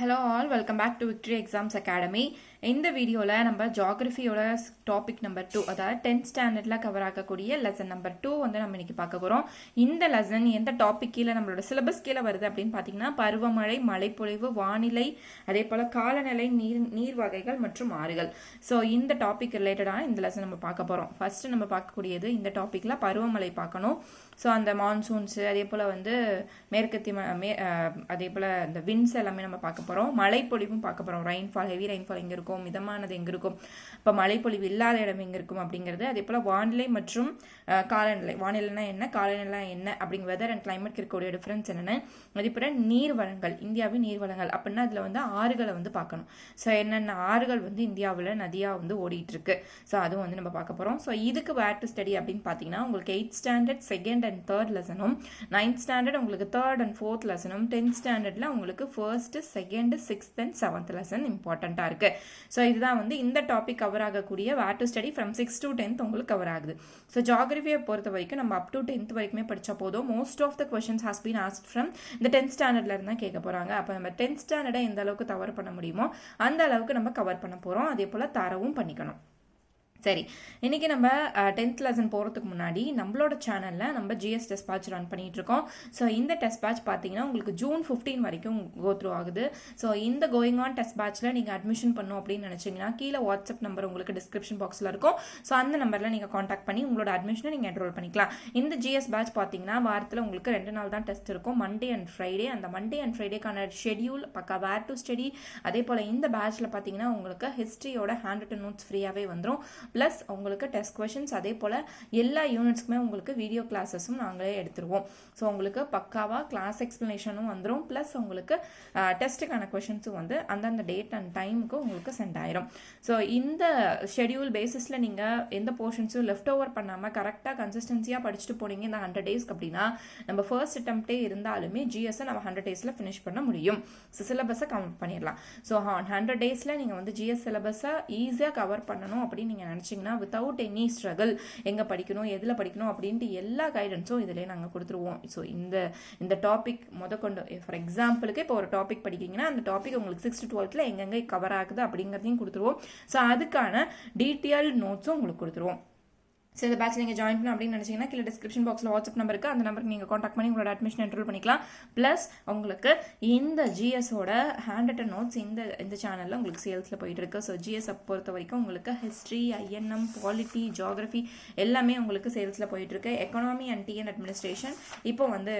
Hello all welcome back to victory exams academy இந்த வீடியோவில் நம்ம ஜாகிரஃபியோட டாபிக் நம்பர் டூ அதாவது டென்த் ஸ்டாண்டர்டில் கவர் ஆகக்கூடிய லெசன் நம்பர் டூ வந்து நம்ம இன்னைக்கு பார்க்க போகிறோம் இந்த லெசன் எந்த டாபிக் கீழே நம்மளோட சிலபஸ் கீழே வருது அப்படின்னு பார்த்தீங்கன்னா பருவமழை மழைப்பொழிவு வானிலை அதே போல் காலநிலை நீர் நீர் வகைகள் மற்றும் ஆறுகள். ஸோ இந்த டாபிக் ரிலேட்டடான இந்த லெசன் நம்ம பார்க்க போகிறோம் ஃபஸ்ட்டு நம்ம பார்க்கக்கூடியது இந்த டாப்பிக்கில் பருவமழை பார்க்கணும். ஸோ அந்த மான்சூன்ஸு அதே போல் வந்து மேற்கத்தி மே அதே போல் இந்த விண்ட்ஸ் எல்லாமே நம்ம பார்க்க போகிறோம் மழைப்பொழிவும் பார்க்க போகிறோம் ரெயின்ஃபால் ஹெவி ரெயின்ஃபால் எங்கே இருக்கும்? மிதமானது எங்கே இருக்கும்? இப்போ மழைப்பொழிவு இல்லாத இடம் எங்கே இருக்கும் அப்படிங்கிறது அதே போல் வானிலை மற்றும் காலநிலை வானிலைனா என்ன காலநிலை என்ன அப்படிங்க வெதர் அண்ட் கிளைமேட் இருக்கக்கூடிய டிஃப்ரென்ஸ் என்னென்னு மதிப்பிட போல் நீர் வளங்கள் இந்தியாவின் நீர் வளங்கள் அப்படின்னா அதில் வந்து ஆறுகளை வந்து பார்க்கணும். ஸோ என்னென்ன ஆறுகள் வந்து இந்தியாவில் நதியாக வந்து ஓடிட்டு இருக்கு ஸோ அதுவும் வந்து நம்ம பார்க்க போகிறோம் ஸோ இதுக்கு வேர் டு ஸ்டடி அப்படின்னு பார்த்தீங்கன்னா உங்களுக்கு eighth standard second and third லெசனும் ninth standard உங்களுக்கு தேர்ட் அண்ட் ஃபோர்த் லெசனும் டென்த் ஸ்டாண்டர்டில் உங்களுக்கு first second sixth and seventh lesson இம்பார்ட்டண்ட்டாக இருக்கு. ஸோ இதுதான் வந்து இந்த டாபிக் கவர் ஆகக்கூடிய where to study from six to tenth உங்களுக்கு கவர் ஆகுது. ஸோ ஜாகிரபியை பொறுத்த வரைக்கும் நம்ம அப் டு டென்த் வரைக்குமே படித்தா போதும். Most of the questions has been asked from இந்த டென்த் ஸ்டாண்டர்ட்ல இருந்து தான் கேட்க போறாங்க. அப்போ நம்ம டென்த் ஸ்டாண்டர்டை எந்த அளவுக்கு கவர் பண்ண முடியுமோ அந்த அளவுக்கு நம்ம கவர் பண்ண போறோம். அதே போல தரவும் பண்ணிக்கணும். சரி இன்னைக்கு நம்ம டென்த் லெசன் போகிறதுக்கு முன்னாடி நம்மளோட சேனலில் நம்ம ஜிஎஸ் டெஸ்ட் பேட்ச் ரன் பண்ணிகிட்ருக்கோம் ஸோ இந்த டெஸ்ட் பேட்ச் பார்த்தீங்கன்னா உங்களுக்கு ஜூன் ஃபிஃப்டீன் வரைக்கும் கோ த்ரூ ஆகுது. ஸோ இந்த கோயிங் ஆன் டெஸ்ட் பேட்ச்சில் நீங்கள் அட்மிஷன் பண்ணும் அப்படின்னு நினச்சிங்கன்னா கீழே வாட்ஸ்அப் நம்பர் உங்களுக்கு டிஸ்கிரிப்ஷன் பாக்ஸில் இருக்கும். ஸோ அந்த நம்பரில் நீங்கள் காண்டாக்ட் பண்ணி உங்களோட அட்மிஷனை நீங்கள் என்ரோல் பண்ணிக்கலாம். இந்த ஜிஎஸ் பேட்ச் பார்த்தீங்கன்னா வாரத்தில் உங்களுக்கு ரெண்டு நாள் தான் டெஸ்ட் இருக்கும். மண்டே அண்ட் ஃப்ரைடே அந்த மண்டே அண்ட் ஃப்ரைடேக்கான ஷெடியூல் பக்கா வேர் டு ஸ்டடி அதே போல் இந்த பேட்ச்சில் பார்த்தீங்கன்னா உங்களுக்கு ஹிஸ்ட்ரியோட ஹேண்ட் ரிட்டன் நோட்ஸ் ஃப்ரீயாகவே வந்துடும் ப்ளஸ் உங்களுக்கு டெஸ்ட் கொஷின்ஸ் அதே போல் எல்லா யூனிட்ஸ்க்குமே உங்களுக்கு வீடியோ கிளாஸஸும் நாங்களே எடுத்துருவோம். ஸோ உங்களுக்கு பக்காவாக கிளாஸ் எக்ஸ்ப்ளனேஷனும் வந்துடும் ப்ளஸ் உங்களுக்கு டெஸ்ட்டுக்கான கொஷின்ஸும் வந்து அந்தந்த டேட் அண்ட் டைமுக்கு உங்களுக்கு சென்ட் ஆயிரும். ஸோ இந்த ஷெடியூல் பேசிஸில் நீங்கள் எந்த போர்ஷன்ஸும் லெஃப்ட் ஓவர் பண்ணாமல் கரெக்டாக கன்சிஸ்டன்சியாக படிச்சுட்டு போனீங்க இந்த ஹண்ட்ரட் டேஸ்க்கு அப்படின்னா நம்ம ஃபர்ஸ்ட் அட்டம்ப்டே இருந்தாலுமே ஜிஎஸ்ஸை நம்ம ஹண்ட்ரட் டேஸில் ஃபினிஷ் பண்ண முடியும். ஸோ சிலபஸை கம்ப்ளீட் பண்ணிடலாம். ஸோ ஹண்ட்ரட் டேஸில் நீங்கள் வந்து ஜிஎஸ் சிலபஸை ஈஸியாக கவர் பண்ணணும் அப்படின்னு நீங்கள் நினச்சிங்கன்னா வித்தவுட் எனி ஸ்ட்ரகிள் எங்கே படிக்கணும் எதில் படிக்கணும் அப்படின்ட்டு எல்லா கைடன்ஸும் இதிலே நாங்கள் கொடுத்துருவோம். ஸோ இந்த இந்த டாபிக் முத கொண்டு ஃபார் eh, எக்ஸாம்பிளுக்கு இப்போ ஒரு டாபிக் படிக்கிறீங்கன்னா அந்த டாபிக் உங்களுக்கு சிக்ஸ்த் டுவெல்த்தில் எங்கெங்கே கவர் ஆகுது அப்படிங்கிறதையும் கொடுத்துருவோம். ஸோ அதுக்கான டீட்டெயில் நோட்ஸும் உங்களுக்கு கொடுத்துருவோம். ஸோ இந்த பேட்ச் நீங்கள் ஜாயின் பண்ணணும் அப்படின்னு நினச்சிங்கன்னா கீழே டிஸ்கிரிப்ஷன் பாக்ஸில் வாட்ஸ்அப் நம்பர் இருக்குது அந்த நம்பருக்கு நீங்கள் காண்டாக்ட் பண்ணி உங்களோட அட்மிஷன் என்ரோல் பண்ணிக்கலாம். ப்ளஸ் உங்களுக்கு இந்த ஜிஎஸோட ஹேண்ட் ரிட்டன் நோட்ஸ் இந்த இந்த சேனலில் உங்களுக்கு சேல்ஸில் போயிட்டு இருக்கு. ஸோ ஜிஎஸ் பொறுத்த வரைக்கும் உங்களுக்கு ஹிஸ்ட்ரி ஐஎன்எம் பாலிட்டி ஜியாகிரஃபி எல்லாமே உங்களுக்கு சேல்ஸில் போயிட்டுருக்கு எக்கனாமி அண்ட் டிஎன் அட்மினிஸ்ட்ரேஷன் இப்போ வந்து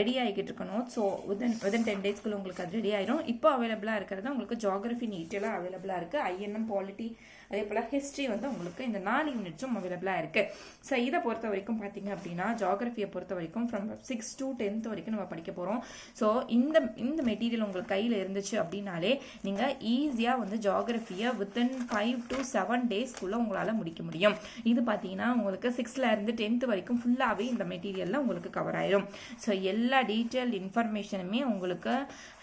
ரெடி ஆகிக்கிட்டு இருக்க notes so within within ten டேஸ்க்குள்ளே உங்களுக்கு அது ரெடி ஆயிரும். இப்போ அவைலபிளாக இருக்கிறது உங்களுக்கு ஜியாகிரஃபி நீட்டெல்லாம் அவைலபிளாக இருக்குது ஐஎன்எம் பாலிட்டி அதே போல் ஹிஸ்ட்ரி வந்து உங்களுக்கு இந்த நாலு யூனிட்ஸும் அவைலபிளாக இருக்குது ஸோ இதை பொறுத்த வரைக்கும் பார்த்தீங்க அப்படின்னா ஜாகிரஃபியை பொறுத்த வரைக்கும் ஃப்ரம் சிக்ஸ் டு டென்த் வரைக்கும் நம்ம படிக்க போகிறோம் ஸோ இந்த இந்த மெட்டீரியல் உங்களுக்கு கையில் இருந்துச்சு அப்படின்னாலே நீங்கள் ஈஸியாக வந்து ஜாகிரஃபியை வித்தின் ஃபைவ் டு செவன் டேஸ்க்குள்ளே உங்களால் முடிக்க முடியும். இது பார்த்தீங்கன்னா உங்களுக்கு சிக்ஸ்த்தில் இருந்து டென்த் வரைக்கும் ஃபுல்லாகவே இந்த மெட்டீரியலில் உங்களுக்கு கவர் ஆயிரும். ஸோ எல்லா டீட்டெயில் இன்ஃபர்மேஷனுமே உங்களுக்கு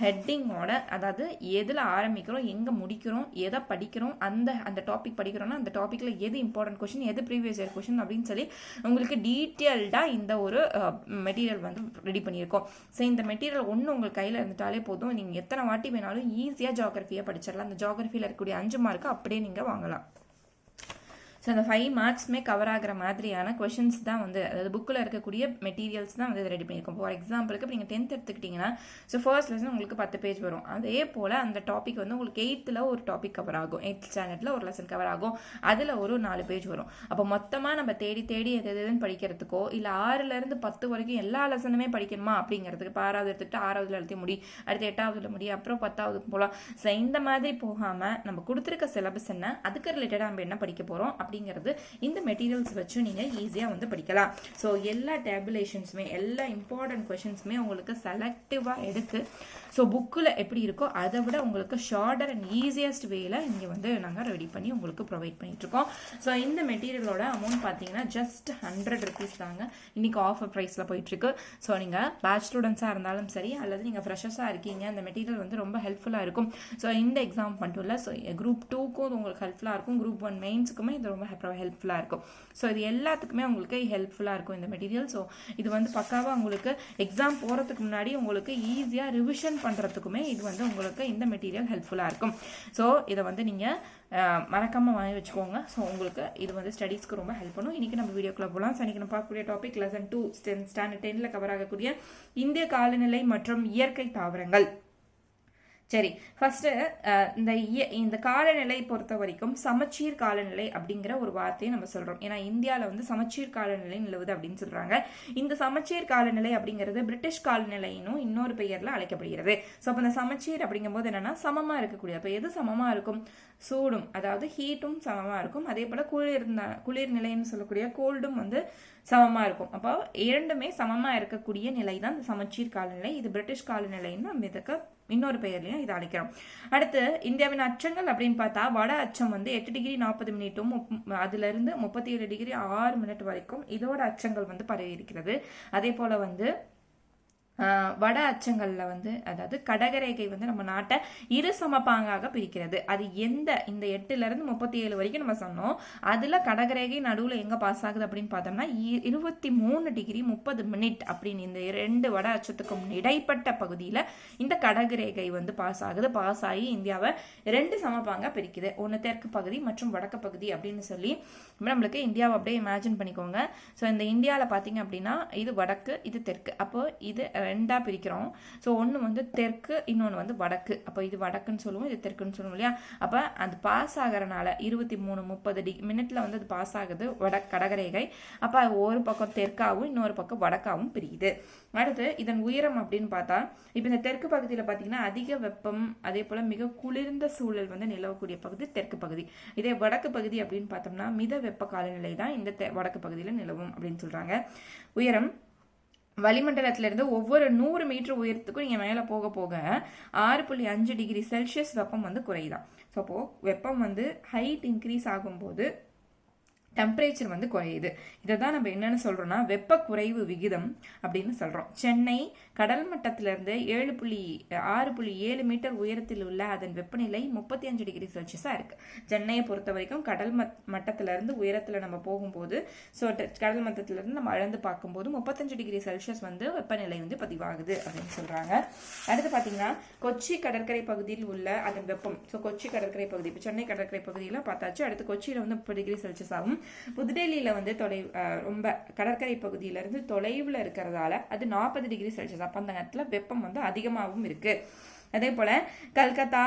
ஹெட்டிங்கோட அதாவது எதில் ஆரம்பிக்கிறோம் எங்கே முடிக்கிறோம் எதை படிக்கிறோம் அந்த அந்த டாபிக் படிக்கிறோம்னா அந்த டாப்பிக்கில் எது இம்பார்ட்டன்ட் கொஷின் எது ப்ரீவியஸ் இயர் கொஷின் அப்படின்னு சொல்லி உங்களுக்கு டீட்டெயில்டாக இந்த ஒரு மெட்டீரியல் வந்து ரெடி பண்ணியிருக்கோம். ஸோ இந்த மெட்டீரியல் ஒன்று உங்கள் கையில் இருந்துட்டாலே போதும். நீங்கள் எத்தனை வாட்டி வேணாலும் ஈஸியாக ஜாகிரஃபியை படிச்சிடலாம் அந்த ஜாகிரஃபியில் இருக்கக்கூடிய அஞ்சு மார்க்கு அப்படியே நீங்கள் வாங்கலாம். ஸோ அந்த ஃபைவ் மார்க்ஸ்மே கவர் ஆகிற மாதிரியான கொஷின்ஸ் தான் வந்து அதாவது புக்கில் இருக்கக்கூடிய மெட்டீரியல்ஸ் தான் வந்து ரெடி பண்ணியிருக்கோம். ஃபார் எக்ஸாம்பிளுக்கு இப்போ நீங்கள் டென்த் எடுத்துக்கிட்டிங்கன்னா ஸோ ஃபர்ஸ்ட் லெசன் உங்களுக்கு பத்து பேஜ் வரும். அதே போல் அந்த டாபிக் வந்து உங்களுக்கு எயித்தில் ஒரு டாபிக் கவர் ஆகும். எயித் ஸ்டாண்டர்டில் ஒரு லெசன் கவர் ஆகும். அதில் ஒரு நாலு பேஜ் வரும். அப்போ மொத்தமாக நம்ம தேடி தேடி எது எதுன்னு படிக்கிறதுக்கோ இல்லை ஆறுலேருந்து பத்து வரைக்கும் எல்லா லெசனுமே படிக்கணுமா அப்படிங்கிறதுக்கு இப்போ ஆறாவது எடுத்துகிட்டு ஆறாவதுல எழுதி முடி அடுத்து எட்டாவதுல முடி அப்புறம் பத்தாவது போகலாம் ஸோ இந்த மாதிரி போகாமல் நம்ம கொடுத்துருக்க சிலபஸ் என்ன அதுக்கு ரிலேட்டடாக நம்ம என்ன படிக்க போகிறோம் அப்படிங்கிறது இந்த மெட்டீரியல்ஸ் வச்சு நீங்கள் ஈஸியாக வந்து படிக்கலாம். ஸோ எல்லா டேபுலேஷன்ஸுமே எல்லா இம்பார்ட்டன்ட் கொஷின்ஸுமே உங்களுக்கு செலக்டிவாக எடுத்து ஸோ புக்கில் எப்படி இருக்கோ அதை விட உங்களுக்கு ஷார்டர் அண்ட் ஈஸியஸ்ட் வேல இங்கே வந்து நாங்கள் ரெடி பண்ணி உங்களுக்கு ப்ரொவைட் பண்ணிகிட்ருக்கோம் ஸோ இந்த மெட்டீரியலோட அமௌண்ட் பார்த்தீங்கன்னா ஜஸ்ட் ஹண்ட்ரட் ருபீஸ் தாங்க இன்றைக்கி ஆஃபர் ப்ரைஸில் போயிட்டுருக்கு ஸோ நீங்கள் பேட்ச் ஸ்டூடெண்ட்ஸாக இருந்தாலும் சரி அல்லது நீங்கள் ஃப்ரெஷர்ஸாக இருக்கீங்க அந்த மெட்டீரியல் வந்து ரொம்ப ஹெல்ப்ஃபுல்லாக இருக்கும். ஸோ இந்த எக்ஸாம் மட்டும் இல்லை ஸோ குரூப் டூக்கும் இது உங்களுக்கு ஹெல்ப்ஃபுல்லாக இருக்கும். குரூப் ஒன் மெயின்ஸுக்குமே இது ரொம்ப ரொம்ப ஹெல்ப்ஃபுல்லாக இருக்கும். ஸோ இது எல்லாத்துக்குமே உங்களுக்கு ஹெல்ப்ஃபுல்லாக இருக்கும் இந்த மெட்டீரியல் ஸோ இது வந்து பக்காவாக உங்களுக்கு எக்ஸாம் போகிறதுக்கு முன்னாடி உங்களுக்கு ஈஸியாக ரிவிஷன் பண்ணுறதுக்குமே இது வந்து உங்களுக்கு இந்த மெட்டீரியல் ஹெல்ப்ஃபுல்லாக இருக்கும். ஸோ இதை வந்து நீங்கள் மறக்காமல் வாங்கி வச்சுக்கோங்க. ஸோ உங்களுக்கு இது வந்து ஸ்டடீஸ்க்கு ரொம்ப ஹெல்ப் பண்ணும். இன்றைக்கி நம்ம வீடியோக்குள்ளே போகலாம் ஸோ இன்றைக்கி நம்ம பார்க்கக்கூடிய டாபிக் லெசன் டூ ஸ்டாண்டர்ட் டென்னில் கவர் ஆகக்கூடிய இந்திய காலநிலை மற்றும் இயற்கை தாவரங்கள். சரி ஃபர்ஸ்ட் இந்த இய- இந்த காலநிலை பொறுத்த வரைக்கும் சமச்சீர் காலநிலை அப்படிங்கிற ஒரு வார்த்தையை நம்ம சொல்றோம். ஏன்னா இந்தியாவில் வந்து சமச்சீர் காலநிலை நிலவுது அப்படின்னு சொல்றாங்க. இந்த சமச்சீர் காலநிலை அப்படிங்கிறது பிரிட்டிஷ் காலநிலையினும் இன்னொரு பெயர்ல அழைக்கப்படுகிறது. ஸோ அப்போ இந்த சமச்சீர் அப்படிங்கும்போது என்னன்னா சமமா இருக்கக்கூடிய அப்போ எது சமமா இருக்கும்? சூடும் அதாவது ஹீட்டும் சமமா இருக்கும். அதே போல குளிர் குளிர் நிலைன்னு சொல்லக்கூடிய கோல்டும் வந்து சமமா இருக்கும். அப்போ இரண்டுமே சமமா இருக்கக்கூடிய நிலை தான் இந்த சமச்சீர் காலநிலை. இது பிரிட்டிஷ் காலநிலைன்னு நம்ம இதுக்கு இன்னொரு பெயர்லையும் இதை அழைக்கிறோம். அடுத்து இந்தியாவின் அச்சங்கள் அப்படின்னு பார்த்தா வட அச்சம் வந்து எட்டு டிகிரி நாற்பது மினிட்டும் முப்- அதுல இருந்து முப்பத்தி ஏழு டிகிரி ஆறு மினிட் வரைக்கும் இதோட அச்சங்கள் வந்து பரவி இருக்கிறது. அதே போல வந்து வட அச்சங்களில் வந்து அதாவது கடகரேகை வந்து நம்ம நாட்டை இரு சமபாங்காக பிரிக்கிறது. அது எந்த இந்த எட்டுலேருந்து முப்பத்தி ஏழு வரைக்கும் நம்ம சொன்னோம். அதில் கடகரேகை நடுவில் எங்கே பாஸ் ஆகுது அப்படின்னு பார்த்தோம்னா இ- இருபத்தி மூணு டிகிரி முப்பது மினிட் அப்படின்னு இந்த ரெண்டு வட அச்சத்துக்கும் இடைப்பட்ட பகுதியில் இந்த கடகரேகை வந்து பாஸ் ஆகுது. பாஸ் ஆகி இந்தியாவை ரெண்டு சமப்பாங்காக பிரிக்குது. ஒன்று தெற்கு பகுதி மற்றும் வடக்கு பகுதி அப்படின்னு சொல்லி நம்மளுக்கு இந்தியாவை அப்படியே இமேஜின் பண்ணிக்கோங்க. ஸோ இந்த இந்தியாவில் பார்த்தீங்க அப்படின்னா இது வடக்கு இது தெற்கு. அப்போ இது ரெண்டாக பிரிக்கிறோம். ஸோ ஒன்று வந்து தெற்கு இன்னொன்று வந்து வடக்கு. அப்போ இது வடக்குன்னு சொல்லுவோம் இது தெற்குன்னு சொல்லுவோம் இல்லையா? அப்போ அது பாஸ் ஆகிறனால இருபத்தி மூணு முப்பது டி மினிட்ல வந்து அது பாஸ் ஆகுது வட கடகரேகை. அப்போ ஒரு பக்கம் தெற்காகவும் இன்னொரு பக்கம் வடக்காகவும் பிரியுது. அடுத்து இதன் உயரம் அப்படின்னு பார்த்தா இப்போ இந்த தெற்கு பகுதியில் பார்த்தீங்கன்னா அதிக வெப்பம் அதே போல் மிக குளிர்ந்த சூழல் வந்து நிலவக்கூடிய பகுதி தெற்கு பகுதி. இதே வடக்கு பகுதி அப்படின்னு பார்த்தோம்னா மித வெப்ப காலநிலை தான் இந்த தெ- வடக்கு பகுதியில் நிலவும் அப்படின்னு சொல்கிறாங்க உயரம் வளிமண்டலத்திலிருந்து ஒவ்வொரு நூறு மீட்டர் உயரத்துக்கும் நீங்கள் மேலே போக போக ஆறு புள்ளி அஞ்சு டிகிரி செல்சியஸ் வெப்பம் வந்து குறையுதான். ஸோ அப்போது வெப்பம் வந்து ஹைட் இன்க்ரீஸ் ஆகும்போது டெம்பரேச்சர் வந்து குறையுது. இதை தான் நம்ம என்னென்னு சொல்கிறோன்னா வெப்ப குறைவு விகிதம் அப்படின்னு சொல்கிறோம் சென்னை கடல் மட்டத்திலிருந்து ஏழு புள்ளி ஆறு புள்ளி ஏழு மீட்டர் உயரத்தில் உள்ள அதன் வெப்பநிலை முப்பத்தி அஞ்சு டிகிரி செல்சியஸாக இருக்கு. சென்னையை பொறுத்த வரைக்கும் கடல் மட் மட்டத்திலிருந்து உயரத்தில் நம்ம போகும்போது ஸோ கடல் மட்டத்திலிருந்து நம்ம அளந்து பார்க்கும்போது முப்பத்தஞ்சு டிகிரி செல்சியஸ் வந்து வெப்பநிலை வந்து பதிவாகுது அப்படின்னு சொல்றாங்க. அடுத்து பார்த்தீங்கன்னா கொச்சி கடற்கரை பகுதியில் உள்ள அதன் வெப்பம். ஸோ கொச்சி கடற்கரை பகுதி இப்போ சென்னை கடற்கரை பகுதியில் பார்த்தாச்சு. அடுத்து கொச்சியில் வந்து முப்பது டிகிரி செல்சியஸ் ஆகும் புதுடெல்லியில் வந்து தொலை ரொம்ப கடற்கரை பகுதியிலிருந்து தொலைவில் இருக்கிறதால அது நாற்பது டிகிரி செல்சியஸ் அப்போ அந்த நேரத்தில் வெப்பம் வந்து அதிகமாகவும் இருக்குது அதே போல் கல்கத்தா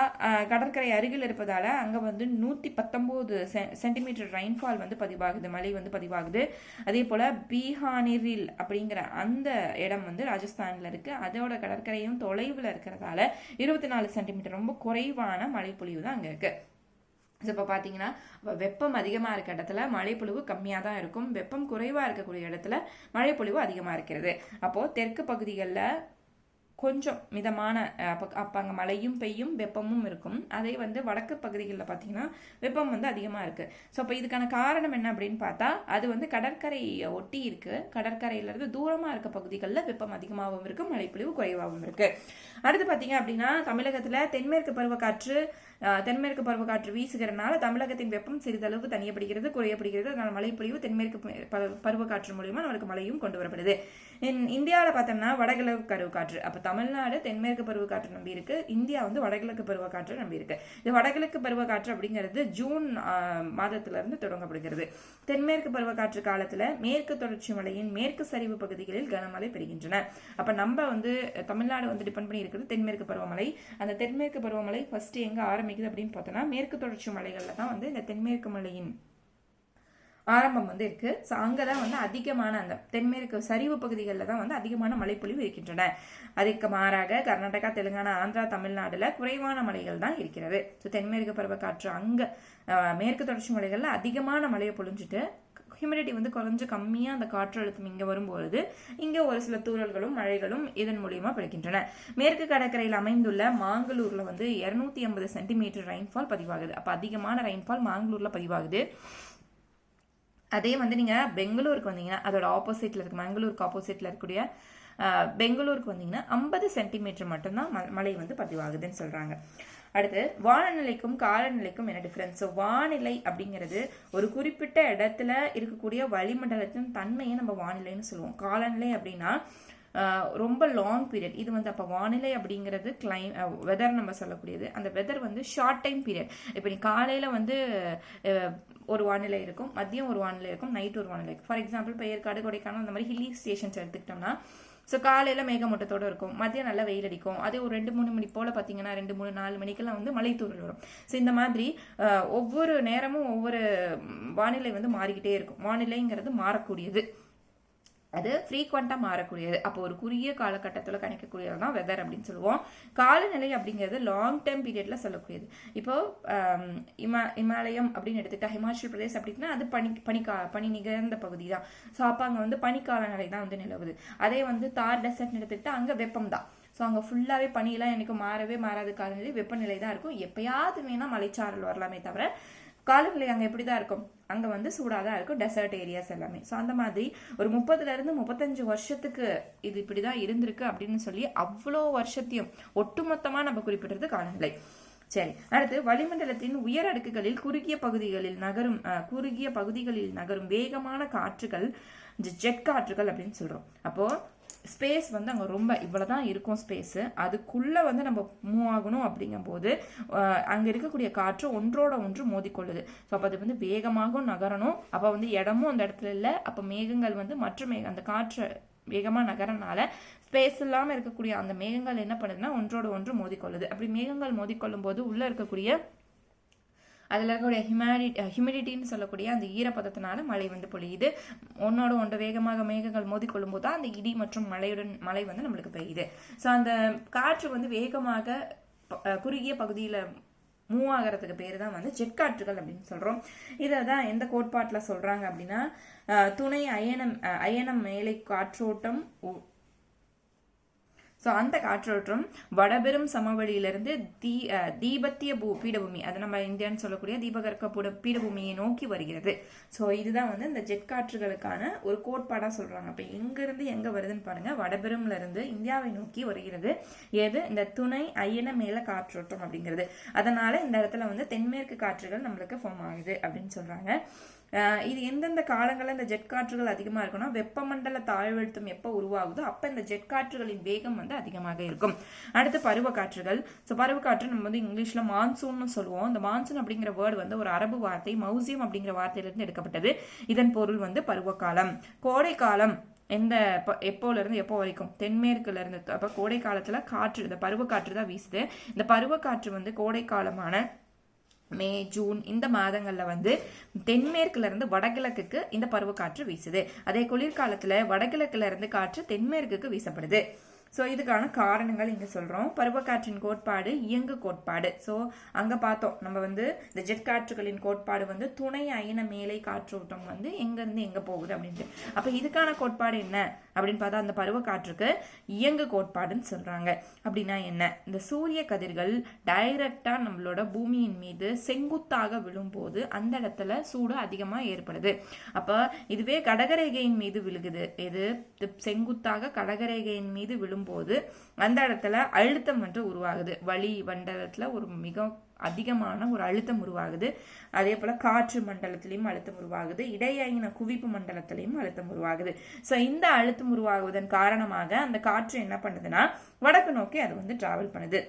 கடற்கரை அருகில் இருப்பதால் அங்கே வந்து நூற்றி பத்தொம்போது செ சென்டிமீட்டர் ரெயின்ஃபால் வந்து பதிவாகுது மழை வந்து பதிவாகுது. அதே போல் பீஹானிரில் அப்படிங்கிற அந்த இடம் வந்து ராஜஸ்தானில் இருக்குது அதோட கடற்கரையும் தொலைவில் இருக்கிறதால இருபத்தி நாலு சென்டிமீட்டர் ரொம்ப குறைவான மழைப்பொழிவு தான் அங்கே இருக்குது ஸோ இப்போ பார்த்தீங்கன்னா வெப்பம் அதிகமாக இருக்க இடத்துல மழைப்பொழிவு கம்மியாக தான் இருக்கும். வெப்பம் குறைவாக இருக்கக்கூடிய இடத்துல மழைப்பொழிவு அதிகமாக இருக்கிறது. அப்போது தெற்கு பகுதிகளில் கொஞ்சம் மிதமான அப்போ அப்போ அங்கே மழையும் பெய்யும் வெப்பமும் இருக்கும். அதே வந்து வடக்கு பகுதிகளில் பார்த்தீங்கன்னா வெப்பம் வந்து அதிகமாக இருக்குது ஸோ இப்போ இதுக்கான காரணம் என்ன அப்படின்னு பார்த்தா அது வந்து கடற்கரையை ஒட்டி இருக்கு. கடற்கரையிலேருந்து தூரமாக இருக்க பகுதிகளில் வெப்பம் அதிகமாகவும் இருக்குது மழைப்பொழிவு குறைவாகவும் இருக்குது அடுத்து பார்த்தீங்க அப்படின்னா தமிழகத்தில் தென்மேற்கு பருவக்காற்று தென்மேற்கு பருவக்காற்று வீசுகிறனால தமிழகத்தின் வெப்பம் சிறிதளவு தனியப்படுகிறது குறையப்படுகிறது. அதனால் மழைப்பொழிவு தென்மேற்கு பருவக்காற்று மூலியமாக நம்மளுக்கு மழையும் கொண்டு வரப்படுது. இந்தியாவில் பார்த்தோம்னா வடகிழக்கு பருவக்காற்று அப்போ தமிழ்நாடு தென்மேற்கு பருவக்காற்று நம்பி இருக்கு. இந்தியா வந்து வடகிழக்கு பருவக்காற்று நம்பி இருக்கு. இது வடகிழக்கு பருவக்காற்று அப்படிங்கிறது ஜூன் ஆஹ், மாதத்துல இருந்து தொடங்கப்படுகிறது. தென்மேற்கு பருவக்காற்று காலத்துல மேற்கு தொடர்ச்சி மலையின் மேற்கு சரிவு பகுதிகளில் கனமழை பெறுகின்றன. அப்ப நம்ம வந்து தமிழ்நாடு வந்து டிபெண்ட் பண்ணி இருக்கிறது தென்மேற்கு பருவமழை. அந்த தென்மேற்கு பருவமழை ஃபர்ஸ்ட் எங்க ஆரம்பிக்குது அப்படின்னு பார்த்தோம்னா மேற்கு தொடர்ச்சி மலைகள்ல தான் வந்து இந்த தென்மேற்கு மலையின் ஆரம்பம் வந்து இருக்கு. ஸோ அங்கே தான் வந்து அதிகமான அந்த தென்மேற்கு சரிவு பகுதிகளில் தான் வந்து அதிகமான மழைப்பொழிவு இருக்கின்றன. அதுக்கு மாறாக கர்நாடகா தெலுங்கானா ஆந்திரா தமிழ்நாடுல குறைவான மலைகள் தான் இருக்கிறது. ஸோ தென்மேற்கு பருவக்காற்று அங்கே மேற்கு தொடர்ச்சி மலைகளில் அதிகமான மழையை பொழிஞ்சிட்டு ஹியூமிடிட்டி வந்து குறைஞ்சு கம்மியாக அந்த காற்றழுத்தம் இங்கே வரும்பொழுது இங்கே ஒரு சில தூரல்களும் மழைகளும் இதன் மூலியமாக படுகின்றன மேற்கு கடற்கரையில் அமைந்துள்ள மாங்களூரில் வந்து இரநூத்தி ஐம்பது சென்டிமீட்டர் ரெயின்ஃபால் பதிவாகுது. அப்போ அதிகமான ரெயின்ஃபால் மாங்களூரில் பதிவாகுது. அதே வந்து நீங்கள் பெங்களூருக்கு வந்தீங்கன்னா அதோட ஆப்போசிட்டில் இருக்குது மங்களூருக்கு ஆப்போசிட்டில் இருக்கக்கூடிய பெங்களூருக்கு வந்தீங்கன்னா ஐம்பது சென்டிமீட்டர் மட்டும்தான் ம- மழை வந்து பதிவாகுதுன்னு சொல்கிறாங்க அடுத்து வானநிலைக்கும் காலநிலைக்கும் என்ன டிஃப்ரென்ஸ் ஸோ வானிலை அப்படிங்கிறது ஒரு குறிப்பிட்ட இடத்துல இருக்கக்கூடிய வளிமண்டலத்தின் தன்மையை நம்ம வானிலைன்னு சொல்லுவோம். காலநிலை அப்படின்னா ரொம்ப லாங் பீரியட் இது வந்து அப்போ வானிலை அப்படிங்கிறது கிளைம் வெதர் நம்ம சொல்லக்கூடியது. அந்த வெதர் வந்து ஷார்ட் டைம் பீரியட் இப்போ நீ காலையில் வந்து ஒரு வானிலை இருக்கும் மதியம் ஒரு வானிலை இருக்கும் நைட் ஒரு வானிலை இருக்கும். ஃபார் எக்ஸாம்பிள் இப்போ ஏற்காடு கொடைக்கானல் அந்த மாதிரி ஹில்லி ஸ்டேஷன்ஸ் எடுத்துக்கிட்டோம்னா ஸோ காலையில் மேகமூட்டத்தோட இருக்கும் மதியம் நல்லா வெயில் அடிக்கும். அதே ஒரு ரெண்டு மூணு மணி போல் பார்த்தீங்கன்னா ரெண்டு மூணு நாலு மணிக்கெல்லாம் வந்து மலைத்தூரல் வரும். ஸோ இந்த மாதிரி ஒவ்வொரு நேரமும் ஒவ்வொரு வானிலை வந்து மாறிக்கிட்டே இருக்கும். வானிலைங்கிறது மாறக்கூடியது. அது ஃப்ரீக்வெண்ட்டாக மாறக்கூடியது. அப்போ ஒரு குறுகிய காலகட்டத்தில் கணிக்கக்கூடியது தான் வெதர் அப்படின்னு சொல்லுவோம். காலநிலை அப்படிங்கிறது லாங் டைம் பீரியடில் சொல்லக்கூடியது. இப்போ இமா இமாலயம் அப்படின்னு எடுத்துக்கிட்டா ஹிமாச்சல் பிரதேஷ் அப்படின்னா அது பனி பனிக்கா பனி நிகழ்ந்த பகுதி தான். ஸோ அப்போ அங்கே வந்து பனிக்காலநிலை தான் வந்து நிலவுது. அதே வந்து தார் டெசர்ட்னு எடுத்துக்கிட்டா அங்கே வெப்பம் தான். ஸோ அங்கே ஃபுல்லாகவே பனியெல்லாம் எனக்கு மாறவே மாறாத காலநிலை வெப்பநிலை தான் இருக்கும். எப்பயாவது வேணால் மலைச்சாரல் வரலாமே தவிர காலநிலை அங்கே எப்படி தான் இருக்கும்? அங்கே வந்து சூடாக தான் இருக்கும். டெசர்ட் ஏரியாஸ் எல்லாமே. ஸோ அந்த மாதிரி ஒரு முப்பதுலேருந்து முப்பத்தஞ்சு வருஷத்துக்கு இது இப்படி தான் இருந்திருக்கு அப்படின்னு சொல்லி அவ்வளோ வருஷத்தையும் ஒட்டுமொத்தமாக நம்ம குறிப்பிடுறது காலநிலை. சரி அடுத்து வளிமண்டலத்தின் உயர் அடுக்குகளில் குறுகிய பகுதிகளில் நகரும் குறுகிய பகுதிகளில் நகரும் வேகமான காற்றுகள் ஜெட் காற்றுகள் அப்படின்னு சொல்கிறோம் அப்போது ஸ்பேஸ் வந்து அங்கே ரொம்ப இவ்வளோ தான் இருக்கும் ஸ்பேஸு அதுக்குள்ளே வந்து நம்ம மூவ் ஆகணும் அப்படிங்கும்போது அங்கே இருக்கக்கூடிய காற்று ஒன்றோட ஒன்று மோதிக்கொள்ளுது. ஸோ அப்போ அது வந்து வேகமாகவும் நகரணும். அப்போ வந்து இடமும் அந்த இடத்துல இல்லை. அப்போ மேகங்கள் வந்து மற்ற மேக அந்த காற்று வேகமாக நகரனால ஸ்பேஸ் இல்லாமல் இருக்கக்கூடிய அந்த மேகங்கள் என்ன பண்ணுதுன்னா ஒன்றோட ஒன்று மோதிக்கொள்ளுது. அப்படி மேகங்கள் மோதிக்கொள்ளும் போது உள்ளே இருக்கக்கூடிய அதில் இருக்கக்கூடிய ஹியூமனிட்டி ஹியூமிடிட்டின்னு சொல்லக்கூடிய அந்த ஈரப்பதத்தினால மழை வந்து பொழியுது. ஒன்னோட ஒன்று வேகமாக மேகங்கள் மோதிக்கொள்ளும் போது தான் அந்த இடி மற்றும் மழையுடன் மழை வந்து நம்மளுக்கு பெய்யுது. ஸோ அந்த காற்று வந்து வேகமாக குறுகிய பகுதியில் மூவ் ஆகிறதுக்கு பேர் தான் வந்து ஜெட் காற்றுகள் அப்படின்னு சொல்கிறோம் இதை தான் எந்த கோட்பாட்டில் சொல்கிறாங்க அப்படின்னா துணை அயனம் அயனம் மேலை காற்றோட்டம் உ- ஸோ அந்த காற்றோட்டம் வடபெரும் சமவெளியிலிருந்து தீ தீபத்திய பூ பீடபூமி அது நம்ம இந்தியான்னு சொல்லக்கூடிய தீபகற்க பூட பீடபூமியை நோக்கி வருகிறது. ஸோ இதுதான் வந்து இந்த ஜெட் காற்றுகளுக்கான ஒரு கோட்பாடாக சொல்கிறாங்க அப்போ எங்கேருந்து எங்கே வருதுன்னு பாருங்கள் வடபெரும்லேருந்து இந்தியாவை நோக்கி வருகிறது. எது? இந்த துணை அயன மேல காற்றோட்டம் அப்படிங்கிறது. அதனால் இந்த இடத்துல வந்து தென்மேற்கு காற்றுகள் நம்மளுக்கு ஃபார்ம் ஆகுது அப்படின்னு சொல்கிறாங்க இது எந்தெந்த காலங்களில் இந்த ஜெட் காற்றுகள் அதிகமாக இருக்கும்னா வெப்பமண்டல தாழ்வழுத்தம் எப்போ உருவாகுதோ அப்போ இந்த ஜெட் காற்றுகளின் வேகம் வந்து அதிகமாக இருக்கும். அடுத்து பருவ காற்றுகள். ஸோ பருவக்காற்று நம்ம வந்து இங்கிலீஷில் மான்சூன்னு சொல்லுவோம். இந்த மான்சூன் அப்படிங்கிற வேர்டு வந்து ஒரு அரபு வார்த்தை மௌசியம் அப்படிங்கிற வார்த்தையிலிருந்து எடுக்கப்பட்டது. இதன் பொருள் வந்து பருவகாலம் கோடை காலம் எந்த ப- எப்போ வரைக்கும்? தென்மேற்குலேருந்து. அப்போ கோடை காலத்தில் காற்று இந்த பருவக்காற்று தான் வீசுது. இந்த பருவக்காற்று வந்து கோடை காலமான மே ஜூன் இந்த மாதங்கள்ல வந்து தென்மேற்குல இருந்து வடகிழக்குக்கு இந்த பருவக்காற்று வீசுது. அதே குளிர்காலத்துல வடகிழக்குல இருந்து காற்று தென்மேற்குக்கு வீசப்படுது. ஸோ இதுக்கான காரணங்கள் இங்க சொல்றோம். பருவக்காற்றின் கோட்பாடு இயங்கு கோட்பாடு. ஸோ அங்க பார்த்தோம். நம்ம வந்து இந்த ஜெட் காற்றுகளின் கோட்பாடு வந்து துணை அயன மேலை காற்றோட்டம் வந்து எங்க இருந்து எங்க போகுது அப்படின்ட்டு. அப்போ இதுக்கான கோட்பாடு என்ன அப்படின்னு பார்த்தா அந்த பருவக்காற்றுக்கு இயங்கு கோட்பாடுன்னு சொல்றாங்க. அப்படின்னா என்ன? இந்த சூரிய கதிர்கள் டைரக்டாக நம்மளோட பூமியின் மீது செங்குத்தாக விழும்போது அந்த இடத்துல சூடு அதிகமா ஏற்படுது. அப்ப இதுவே கடகரேகையின் மீது விழுகுது. இது செங்குத்தாக கடகரேகையின் மீது வரும்போது அந்த இடத்துல அழுத்தம் வந்து உருவாகுது. வழி மண்டலத்தில் ஒரு மிக அதிகமான ஒரு அழுத்தம் உருவாகுது. அதே போல காற்று மண்டலத்திலையும் அழுத்தம் உருவாகுது. இடையாயின குவிப்பு மண்டலத்திலையும் அழுத்தம் உருவாகுது. ஸோ இந்த அழுத்தம் உருவாகுவதன் காரணமாக அந்த காற்று என்ன பண்ணுதுன்னா வடக்கு நோக்கி அது வந்து டிராவல் பண்ணுது.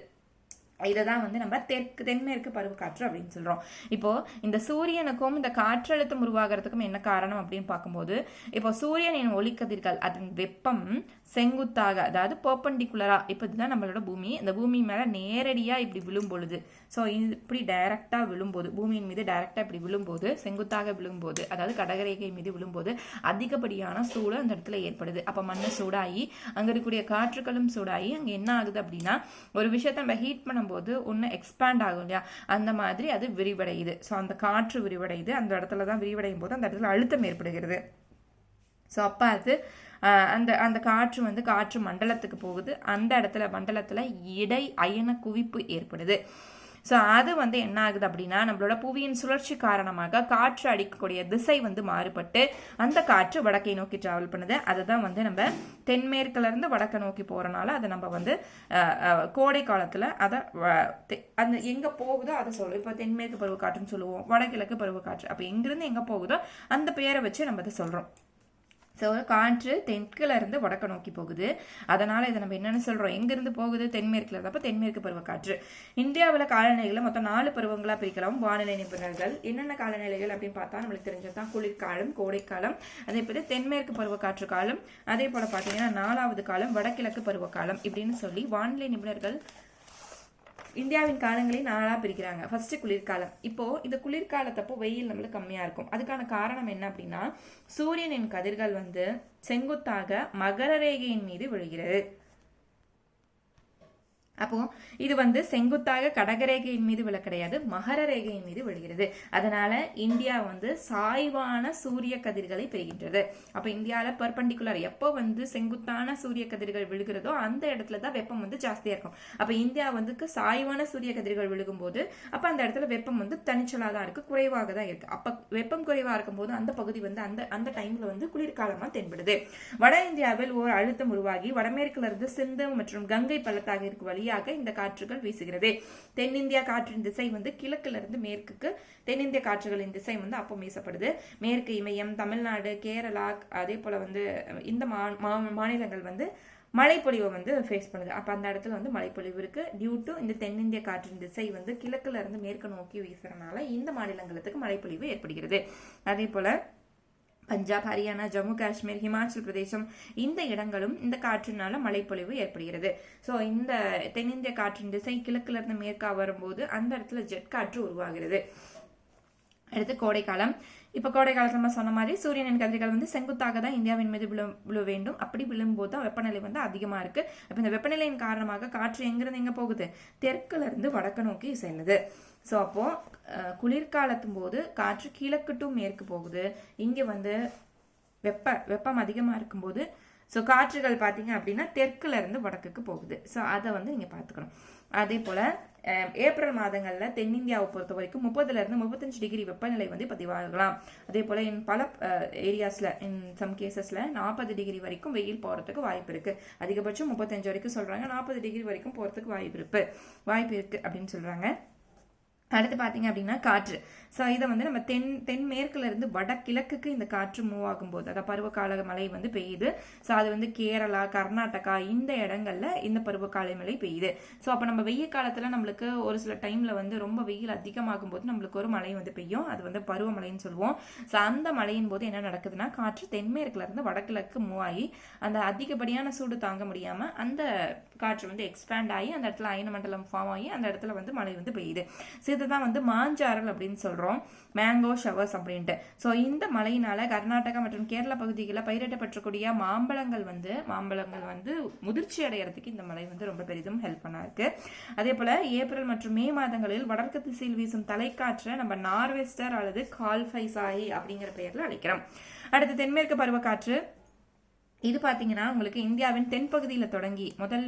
இதை தான் வந்து நம்ம தெற்கு தென்மேற்கு பருவக்காற்று அப்படின்னு சொல்கிறோம் இப்போது இந்த சூரியனுக்கும் இந்த காற்றழுத்தம் உருவாகிறதுக்கும் என்ன காரணம் அப்படின்னு பார்க்கும்போது இப்போ சூரியனின் ஒளிக்கதிர்கள் அதன் வெப்பம் செங்குத்தாக அதாவது பர்பண்டிகுலரா இப்போ இதுதான் நம்மளோட பூமி. இந்த பூமி மேலே நேரடியாக இப்படி விழும் பொழுது ஸோ இப்படி டைரக்டா விழும்போது பூமியின் மீது டைரக்டா இப்படி விழும்போது செங்குத்தாக விழும்போது அதாவது கடகரேகை மீது விழும்போது அதிகப்படியான சூடு அந்த இடத்துல ஏற்படுது. அப்போ மண்ணு சூடாகி அங்கே இருக்கக்கூடிய காற்றுகளும் சூடாகி அங்கே என்ன ஆகுது அப்படின்னா ஒரு விஷயத்தை நம்ம ஹீட் போது ஒன்று எக்ஸ்பேண்ட் ஆகும் இல்லையா? அந்த மாதிரி அது விரிவடையுது. ஸோ அந்த காற்று விரிவடையுது. அந்த இடத்துல தான் விரிவடையும் போது அந்த இடத்துல அழுத்தம் ஏற்படுகிறது. ஸோ அப்போ அது அந்த அந்த காற்று வந்து காற்று மண்டலத்துக்கு போகுது. அந்த இடத்துல மண்டலத்தில் இடை அயன குவிப்பு ஏற்படுது. ஸோ அது வந்து என்ன ஆகுது அப்படின்னா நம்மளோட புவியின் சுழற்சி காரணமாக காற்று அடிக்கக்கூடிய திசை வந்து மாறுபட்டு அந்த காற்று வடக்கை நோக்கி டிராவல் பண்ணுது. அதுதான் வந்து நம்ம தென்மேற்குலேருந்து வடக்கை நோக்கி போகிறனால அதை நம்ம வந்து கோடை காலத்தில் அதை தெ- அந்த எங்கே போகுதோ அதை சொல்லுவோம் இப்போ தென்மேற்கு பருவ காற்றுன்னு சொல்லுவோம் வடகிழக்கு பருவ காற்று அப்போ எங்கேருந்து எங்கே போகுதோ அந்த பேரை வச்சு நம்ம அதை சொல்கிறோம் ஸோ காற்று தெற்குல இருந்து வடக்க நோக்கி போகுது. அதனால் இதை நம்ம என்னென்னு சொல்கிறோம் எங்கேருந்து போகுது? தென்மேற்கில் இருந்து. அப்போ தென்மேற்கு பருவ காற்று. இந்தியாவில் காலநிலைகளை மொத்தம் நாலு பருவங்களாக பிரிக்கலாம். வானிலை நிபுணர்கள். என்னென்ன காலநிலைகள் அப்படின்னு பார்த்தா நம்மளுக்கு தெரிஞ்சதுதான் குளிர்காலம் கோடைக்காலம் அதே போல தென்மேற்கு பருவ காற்று காலம் அதே போல் பார்த்தீங்கன்னா நாலாவது காலம் வடகிழக்கு பருவ காலம் இப்படின்னு சொல்லி வானிலை நிபுணர்கள் இந்தியாவின் காலங்களை நாளாக பிரிக்கிறாங்க. ஃபர்ஸ்ட் குளிர்காலம். இப்போ இந்த குளிர்காலத்தப்போ வெயில் நம்மளுக்கு கம்மியா இருக்கும். அதுக்கான காரணம் என்ன அப்படின்னா சூரியனின் கதிர்கள் வந்து செங்குத்தாக மகர ரேகையின் மீது விழுகிறது. அப்போ இது வந்து செங்குத்தாக கடகரேகையின் மீது விழ கிடையாது மகர ரேகையின் மீது விழுகிறது. அதனால இந்தியா வந்து சாய்வான சூரிய கதிர்களை பெறுகின்றது. அப்ப இந்தியால பர்பண்டிகுலர் எப்போ வந்து செங்குத்தான சூரிய கதிர்கள் விழுகிறதோ அந்த இடத்துல தான் வெப்பம் வந்து ஜாஸ்தியா இருக்கும். அப்ப இந்தியா வந்து சாய்வான சூரிய கதிர்கள் விழுகும்போது அப்ப அந்த இடத்துல வெப்பம் வந்து தனிச்சலா தான் இருக்கு குறைவாக தான் இருக்கு. அப்ப வெப்பம் குறைவா இருக்கும்போது அந்த பகுதி வந்து அந்த அந்த டைம்ல வந்து குளிர்காலமா தென்படுது. வட இந்தியாவில் ஓர் அழுத்தம் உருவாகி வடமேற்குல இருந்து சிந்து மற்றும் கங்கை பள்ளத்தாகிற்கு வழியாக வழியாக இந்த காற்றுகள் வீசுகிறது. தென்னிந்தியா காற்றின் திசை வந்து கிழக்குல இருந்து மேற்குக்கு தென்னிந்திய காற்றுகளின் திசை வந்து அப்போ வீசப்படுது. மேற்கு இமயம் தமிழ்நாடு கேரளா அதே போல வந்து இந்த மா- மா- மாநிலங்கள் வந்து மழைப்பொழிவை வந்து ஃபேஸ் பண்ணுது. அப்போ அந்த இடத்துல வந்து மழைப்பொழிவு இருக்கு. டியூ டு இந்த தென்னிந்திய காற்றின் திசை வந்து கிழக்குல இருந்து மேற்கு நோக்கி வீசுறதுனால இந்த மாநிலங்களுக்கு மழைப்பொழிவு ஏற்படுகிறது. அதே போல பஞ்சாப் ஹரியானா ஜம்மு காஷ்மீர் ஹிமாச்சல் பிரதேசம் இந்த இடங்களும் இந்த காற்றினால மழைப்பொழிவு ஏற்படுகிறது. ஸோ இந்த தென்னிந்திய காற்றின் திசை கிழக்குல இருந்து மேற்கா வரும்போது அந்த இடத்துல ஜெட் காற்று உருவாகிறது. அடுத்து கோடைக்காலம். இப்போ கோடை காலத்தில் நம்ம சொன்ன மாதிரி சூரியனின் கதிர்கள் வந்து செங்குத்தாக தான் இந்தியாவின் மீது விழு விழ வேண்டும். அப்படி விழும்போது தான் வெப்பநிலை வந்து அதிகமாக இருக்கு. அப்போ இந்த வெப்பநிலையின் காரணமாக காற்று எங்கிருந்து எங்கே போகுது? தெற்குலேருந்து வடக்கு நோக்கி செல்லுது ஸோ அப்போது குளிர்காலத்தும் போது காற்று கிழக்கு டு மேற்கு போகுது. இங்கே வந்து வெப்ப வெப்பம் அதிகமாக இருக்கும்போது ஸோ காற்றுகள் பார்த்தீங்க அப்படின்னா தெற்குலேருந்து வடக்குக்கு போகுது. ஸோ அதை வந்து நீங்கள் பார்த்துக்கணும் அதே போல் ஏப்ரல் மாதங்களில் தென்னிந்தியாவை பொறுத்த வரைக்கும் முப்பதுலேருந்து முப்பத்தஞ்சு டிகிரி வெப்பநிலை வந்து பதிவாகலாம். அதே போல் இன் பல ஏரியாஸில் இன் சம் கேசஸில் நாற்பது டிகிரி வரைக்கும் வெயில் போகிறதுக்கு வாய்ப்பு இருக்குது அதிகபட்சம் முப்பத்தஞ்சு வரைக்கும் சொல்கிறாங்க நாற்பது டிகிரி வரைக்கும் போகிறதுக்கு வாய்ப்பு இருக்கு. வாய்ப்பு இருக்கு அப்படின்னு சொல்கிறாங்க அடுத்து பார்த்தீங்க அப்படின்னா காற்று. ஸோ இதை வந்து நம்ம தென் தென்மேற்குலேருந்து வடகிழக்குக்கு இந்த காற்று மூவ் ஆகும்போது அதாவது பருவகால மழை வந்து பெய்யுது. ஸோ அது வந்து கேரளா கர்நாடகா இந்த இடங்கள்ல இந்த பருவகால மழை பெய்யுது. ஸோ அப்போ நம்ம வெயில் காலத்தில் நம்மளுக்கு ஒரு சில டைமில் வந்து ரொம்ப வெயில் அதிகமாகும் போது நம்மளுக்கு ஒரு மழை வந்து பெய்யும். அது வந்து பருவமழைன்னு சொல்லுவோம். ஸோ அந்த மழையின் போது என்ன நடக்குதுன்னா காற்று தென்மேற்குலேருந்து வடகிழக்கு மூவ் ஆகி அந்த அதிகப்படியான சூடு தாங்க முடியாமல் அந்த காற்று வந்து எக்ஸ்பேண்ட் ஆகி அந்த இடத்துல அயன மண்டலம் ஃபார்ம் ஆகி அந்த இடத்துல வந்து மழை வந்து பெய்யுது. ஸோ இதுதான் வந்து மாஞ்சாரல் அப்படின்னு சொல்கிறோம் சொல்கிறோம் மேங்கோ ஷவர்ஸ் அப்படின்ட்டு. ஸோ இந்த மழையினால கர்நாடகா மற்றும் கேரள பகுதிகளில் பயிரிடப்பட்டக்கூடிய மாம்பழங்கள் வந்து மாம்பழங்கள் வந்து முதிர்ச்சி அடைகிறதுக்கு இந்த மழை வந்து ரொம்ப பெரிதும் ஹெல்ப் பண்ணா இருக்கு. அதே போல் ஏப்ரல் மற்றும் மே மாதங்களில் வடக்கு திசையில் வீசும் தலைக்காற்றை நம்ம நார்வெஸ்டர் அல்லது கால்ஃபைசாயி அப்படிங்கிற பெயரில் அழைக்கிறோம். அடுத்து தென்மேற்கு பருவக்காற்று. இது பார்த்தீங்கன்னா உங்களுக்கு இந்தியாவின் தென்பகுதியில் தொடங்கி முதல்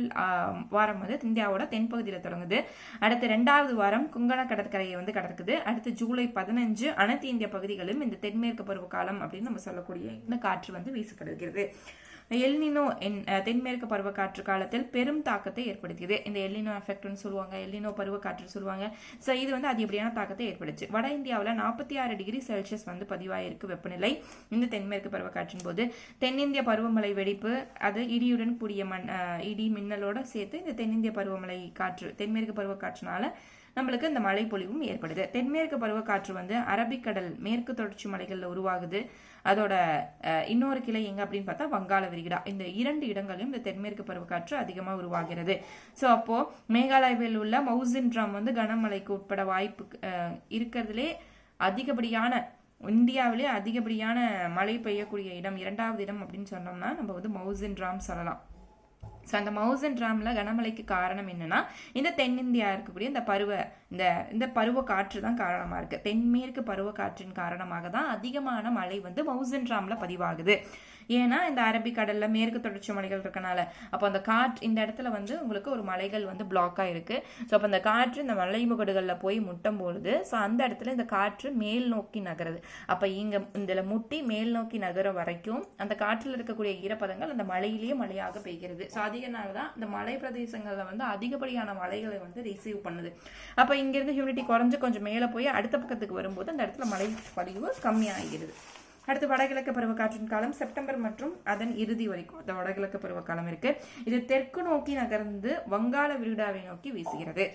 வாரம் வந்து இந்தியாவோட தென்பகுதியில் தொடங்குது. அடுத்து ரெண்டாவது வாரம் குங்கண கடற்கரையை வந்து கடக்குது அடுத்து ஜூலை பதினஞ்சு அனைத்து இந்திய பகுதிகளும் இந்த தென்மேற்கு பருவ காலம் அப்படின்னு நம்ம சொல்லக்கூடிய இந்த காற்று வந்து வீசப்படுகிறது. எல்னினோ என் தென்மேற்கு பருவக்காற்று காலத்தில் பெரும் தாக்கத்தை ஏற்படுத்தியது. இந்த எல்னினோ எஃபெக்ட்னு சொல்லுவாங்க எல்னினோ பருவக்காற்று சொல்லுவாங்க. ஸோ இது வந்து அதிகப்படியான தாக்கத்தை ஏற்படுச்சு வட இந்தியாவில் நாற்பத்தி ஆறு டிகிரி செல்சியஸ் வந்து பதிவாயிருக்கு வெப்பநிலை. இந்த தென்மேற்கு பருவக்காற்றின் போது தென்னிந்திய பருவமழை வெடிப்பு அது இடியுடன் கூடிய மண் இடி மின்னலோட சேர்த்து இந்த தென்னிந்திய பருவமழை காற்று தென்மேற்கு பருவக்காற்றுனால நம்மளுக்கு இந்த மழை பொழிவும் ஏற்படுது. தென்மேற்கு பருவக்காற்று வந்து அரபிக்கடல் மேற்கு தொடர்ச்சி மலைகளில் உருவாகுது. அதோட இன்னொரு கிளை எங்க அப்படின்னு பார்த்தா வங்காள விரிகுடா இந்த இரண்டு இடங்களிலும் இந்த தென்மேற்கு பருவக்காற்று அதிகமாக உருவாகிறது. ஸோ அப்போ மேகாலயாவில் உள்ள மவுசின் ட்ராம் வந்து கனமழைக்கு உட்பட வாய்ப்பு இருக்கிறதுலே அதிகப்படியான இந்தியாவிலே அதிகப்படியான மழை பெய்யக்கூடிய இடம் இரண்டாவது இடம் அப்படின்னு சொன்னோம்னா நம்ம வந்து மவுசின் ட்ராம் சொல்லலாம். ஸோ அந்த மவுசன் ராமில் கனமழைக்கு காரணம் என்னன்னா இந்த தென்னிந்தியா இருக்கக்கூடிய இந்த பருவ இந்த இந்த பருவ காற்று தான் காரணமாக இருக்கு. தென்மேற்கு பருவ காற்றின் காரணமாக தான் அதிகமான மழை வந்து மவுசன் ட்ராமில் பதிவாகுது. ஏன்னா இந்த அரபிக்கடலில் மேற்கு தொடர்ச்சி மலைகள் இருக்கனால அப்போ அந்த காற்று இந்த இடத்துல வந்து உங்களுக்கு ஒரு மலைகள் வந்து பிளாக் ஆயிருக்கு ஸோ அப்போ அந்த காற்று இந்த மலைமுகடுகளில் போய் முட்டும் பொழுது ஸோ அந்த இடத்துல இந்த காற்று மேல் நோக்கி நகருது. அப்போ இங்கே இதில் முட்டி மேல் நோக்கி நகர வரைக்கும் அந்த காற்றில் இருக்கக்கூடிய ஈரப்பதங்கள் அந்த மலையிலேயே மழையாக பெய்கிறது. ஸோ மழையினால தான் இந்த மலை பிரதேசங்களில் வந்து அதிகப்படியான மலைகளை வந்து ரிசீவ் பண்ணுது. அப்போ இங்கேருந்து ஹியூமிடிட்டி குறைஞ்சு கொஞ்சம் மேலே போய் அடுத்த பக்கத்துக்கு வரும்போது அந்த இடத்துல மழை பதிவு கம்மியாகிறது அடுத்து வடகிழக்கு பருவக்காற்றின் காலம் செப்டம்பர் மற்றும் அதன் இறுதி வரைக்கும் அந்த வடகிழக்கு பருவக்காலம் இருக்கு. இது தெற்கு நோக்கி நகர்ந்து வங்காள விரிகுடாவை நோக்கி வீசுகிறது.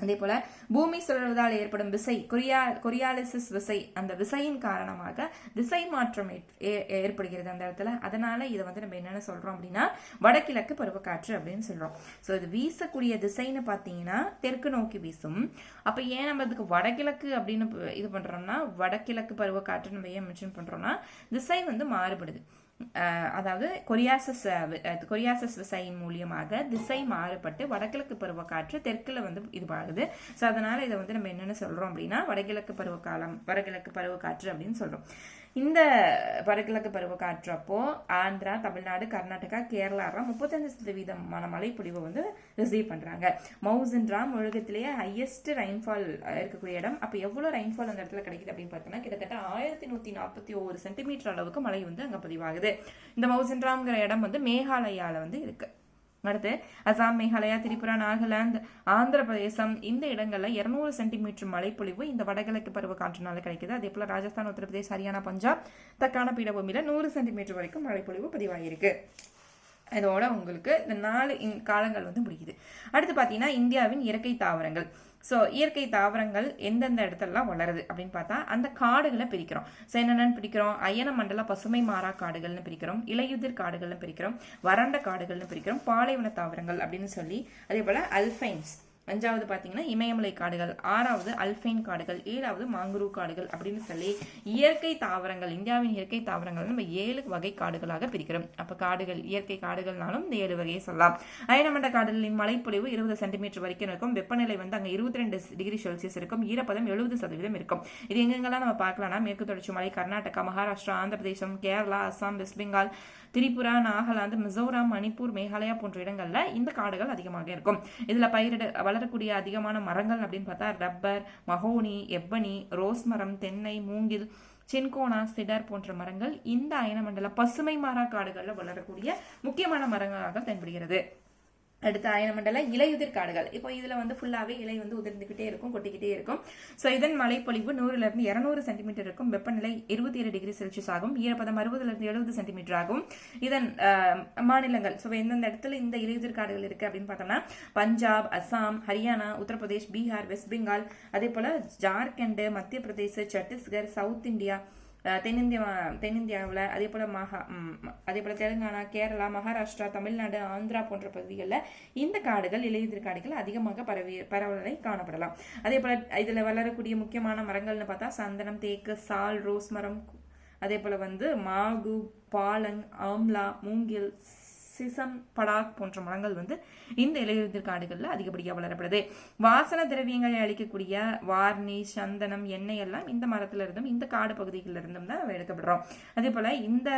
அதே போல பூமி சுழல்வதால் ஏற்படும் விசை கொரியா கொரியாலிசிஸ் விசை அந்த விசையின் காரணமாக திசை மாற்றம் ஏற்- ஏ- ஏற்படுகிறது அந்த இடத்துல. அதனால இதை வந்து நம்ம என்னென்ன சொல்றோம் அப்படின்னா வடகிழக்கு பருவக்காற்று அப்படின்னு சொல்றோம். ஸோ இது வீசக்கூடிய திசைன்னு பார்த்தீங்கன்னா தெற்கு நோக்கி வீசும். அப்போ ஏன் நம்ம இதுக்கு வடகிழக்கு அப்படின்னு இது பண்றோம்னா வடகிழக்கு பருவக்காற்று நம்ம ஏன் மென்ஷன் பண்றோம்னா திசை வந்து மாறுபடுது. அதாவது கொரியாசஸ் கொரியாசஸ் விசையின் மூலியமாக திசை மாறுபட்டு வடகிழக்கு பருவக்காற்று தெற்குல வந்து இதுவாகுது. ஸோ அதனால இதை வந்து நம்ம என்னென்ன சொல்றோம் அப்படின்னா வடகிழக்கு பருவகாலம் வடகிழக்கு பருவக்காற்று அப்படின்னு சொல்றோம். இந்த வடகிழக்கு பருவக்காற்றப்போ ஆந்திரா தமிழ்நாடு கர்நாடகா கேரளாலாம் முப்பத்தஞ்சு சதவீதமான மழைப்பொழிவை வந்து ரிசீவ் பண்ணுறாங்க மவுசன்ராம் உலகத்திலேயே ஹையஸ்ட் ரெயின்ஃபால் இருக்கக்கூடிய இடம். அப்போ எவ்வளோ ரெயின்ஃபால் அந்த இடத்துல கிடைக்குது அப்படின்னு பார்த்தோம்னா கிட்டத்தட்ட ஆயிரத்தி நூற்றி நாற்பத்தி ஒரு சென்டிமீட்டர் அளவுக்கு மழை வந்து அங்கே பதிவாகுது. இந்த மவுசன்ராம்ங்கிற இடம் வந்து மேகாலயாவில் வந்து இருக்குது அடுத்து அசாம் மேகாலயா திரிபுரா நாகாலாந்து ஆந்திர பிரதேசம் இந்த இடங்கள்ல இருநூறு சென்டிமீட்டர் மழைப்பொழிவு இந்த வடகிழக்கு பருவ காற்றுனால கிடைக்குது. அதே போல ராஜஸ்தான் உத்தரப்பிரதேஷ் ஹரியானா பஞ்சாப் தக்கான பீடபூமியில நூறு சென்டிமீட்டர் வரைக்கும் மழைப்பொழிவு பதிவாகியிருக்கு இதோட உங்களுக்கு இந்த நாலு காலங்கள் வந்து முடியுது. அடுத்து பார்த்தீங்கன்னா இந்தியாவின் இயற்கை தாவரங்கள். ஸோ இயற்கை தாவரங்கள் எந்தெந்த இடத்துலலாம் வளருது அப்படின்னு பார்த்தா அந்த காடுகளை பிரிக்கிறோம். ஸோ என்னென்னு பிரிக்கிறோம்? அயன மண்டல பசுமை மாறா காடுகள்னு பிரிக்கிறோம். இலையுதிர் காடுகள்னு பிரிக்கிறோம். வறண்ட காடுகள்னு பிரிக்கிறோம். பாலைவன தாவரங்கள் அப்படின்னு சொல்லி அதே போல் அல்ஃபைன்ஸ் அஞ்சாவது பார்த்தீங்கன்னா இமயமலை காடுகள் ஆறாவது அல்ஃபைன் காடுகள் ஏழாவது மாங்குரு காடுகள் அப்படின்னு சொல்லி இயற்கை தாவரங்கள் இந்தியாவின் இயற்கை தாவரங்கள் நம்ம ஏழு வகை காடுகளாக பிரிக்கிறோம். அப்போ காடுகள் இயற்கை காடுகள்னாலும் இந்த ஏழு வகையை சொல்லலாம். அயனமண்ட காடுகளின் மழைப்பொழிவு இருபது சென்டிமீட்டர் வரைக்கும் இருக்கும். வெப்பநிலை வந்து அங்கே இருபத்தி ரெண்டு டிகிரி செல்சியஸ் இருக்கும். ஈரப்பதம் எழுபது சதவீதம் இருக்கும். இது எங்கெங்கெல்லாம் நம்ம பார்க்கலாம்னா மேற்கு தொடர்ச்சி மலை கர்நாடகா மகாராஷ்டிரா ஆந்திர பிரதேசம் கேரளா அஸ்ஸாம் வெஸ்ட் பெங்கால் திரிபுரா நாகாலாந்து மிசோரம் மணிப்பூர் மேகாலயா போன்ற இடங்களில் இந்த காடுகள் அதிகமாக இருக்கும். இதில் பயிரிட வளரக்கூடிய அதிகமான மரங்கள் அப்படின்னு பார்த்தா ரப்பர் மகோனி எப்பனி ரோஸ் மரம் தென்னை மூங்கில் சின்கோனா சிடர் போன்ற மரங்கள் இந்த அயனமண்டல பசுமை மாறா காடுகளில் வளரக்கூடிய முக்கியமான மரங்களாக தென்படுகிறது. அடுத்த அயனமண்டல இலையுதிர் காடுகள். இப்போ இதுல வந்து ஃபுல்லாவே இலை வந்து உதிர்ந்துகிட்டே இருக்கும் கொட்டிக்கிட்டே இருக்கும். ஸோ இதன் மழைப்பொழிவு நூறுல இருந்து இருநூறு சென்டிமீட்டர் இருக்கும். வெப்பநிலை இருபத்தி ஏழு டிகிரி செல்சியஸ் ஆகும். ஈரப்பதம் அறுபதுல இருந்து எழுபது சென்டிமீட்டர் ஆகும். இதன் மாநிலங்கள். ஸோ எந்தெந்த இடத்துல இந்த இலையுதிர் காடுகள் இருக்கு அப்படின்னு பார்த்தோம்னா பஞ்சாப் அஸ்ஸாம் ஹரியானா உத்தரப்பிரதேஷ் பீகார் வெஸ்ட் பெங்கால் அதே போல ஜார்க்கண்ட் மத்திய பிரதேச சத்தீஸ்கர் சவுத் இந்தியா தென்னிந்தியா தென்னிந்தியாவில் அதே போல் மகா அதே போல் தெலுங்கானா கேரளா மகாராஷ்டிரா தமிழ்நாடு ஆந்திரா போன்ற பகுதிகளில் இந்த காடுகள் இலையுதிர் காடுகள் அதிகமாக பரவி பரவலை காணப்படலாம். அதே போல் இதில் வளரக்கூடிய முக்கியமான மரங்கள்னு பார்த்தா சந்தனம் தேக்கு சால் ரோஸ் மரம் அதே போல் வந்து மாகு பாலங் ஆம்லா மூங்கில் சிசம் படாக் போன்ற மரங்கள் வந்து இந்த இலையுதிர் காடுகளில் அதிகப்படியாக வளரப்படுது. வாசன திரவியங்களை அளிக்கக்கூடிய வார்னி சந்தனம் எண்ணெய் எல்லாம் இந்த மரத்துல இருந்தும் இந்த காடு பகுதிகளில் இருந்தும் தான் நம்ம எடுக்கப்படுறோம். அதே போல இந்த